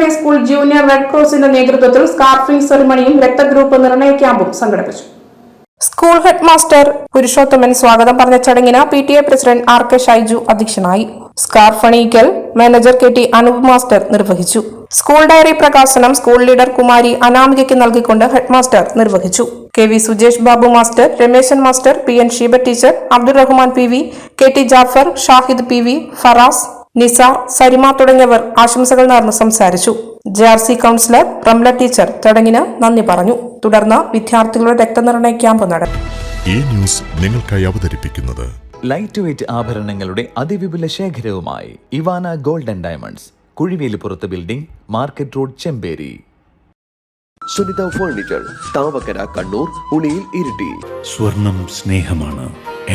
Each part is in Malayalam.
പി സ്കൂൾ ജൂനിയർ റെഡ് ക്രോസിന്റെ നേതൃത്വത്തിൽ സ്കാർഫിംഗ് സെറിമണിയും രക്തഗ്രൂപ്പ് നിർണയ ക്യാമ്പും സംഘടിപ്പിച്ചു. സ്കൂൾ ഹെഡ് മാസ്റ്റർ പുരുഷോത്തമൻ സ്വാഗതം പറഞ്ഞ ചടങ്ങിന് P T A president R K Shaiju അധ്യക്ഷനായി. Scarf അണിയിക്കൽ manager K T Anoop master നിർവഹിച്ചു. സ്കൂൾ ഡയറി പ്രകാശനം സ്കൂൾ ലീഡർ കുമാരി അനാമികയ്ക്ക് നൽകിക്കൊണ്ട് ഹെഡ് മാസ്റ്റർ നിർവഹിച്ചു. K V Sujesh Babu master Rameshan master P N Sheeba teacher Abdurahman P V K T Jafar Shahid P V Faras Nisar Sarima തുടങ്ങിയവർ ആശംസകൾ നേർന്ന് സംസാരിച്ചു. J R C councillor Ramla teacher ചടങ്ങിന് നന്ദി പറഞ്ഞു. തുടർന്ന് വിദ്യാർത്ഥികളുടെ രക്തനിർണയ ക്യാമ്പ് നടന്നു ഈ ന്യൂസ് നിങ്ങൾക്കായി അവതരിപ്പിക്കുന്നത് ലൈറ്റ് വെയ്റ്റ് ആഭരണങ്ങളുടെ അതിവിപുല ശേഖരവുമായി Ivana golden diamonds കുഴിവേലിപ്പുറത്ത് building market road Chemperi. Sunitha furniture Thavakkara Kannur Uliyil Iritty. സ്വർണം സ്നേഹമാണ്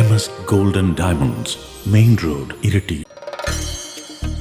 M S golden diamonds main road Iritty.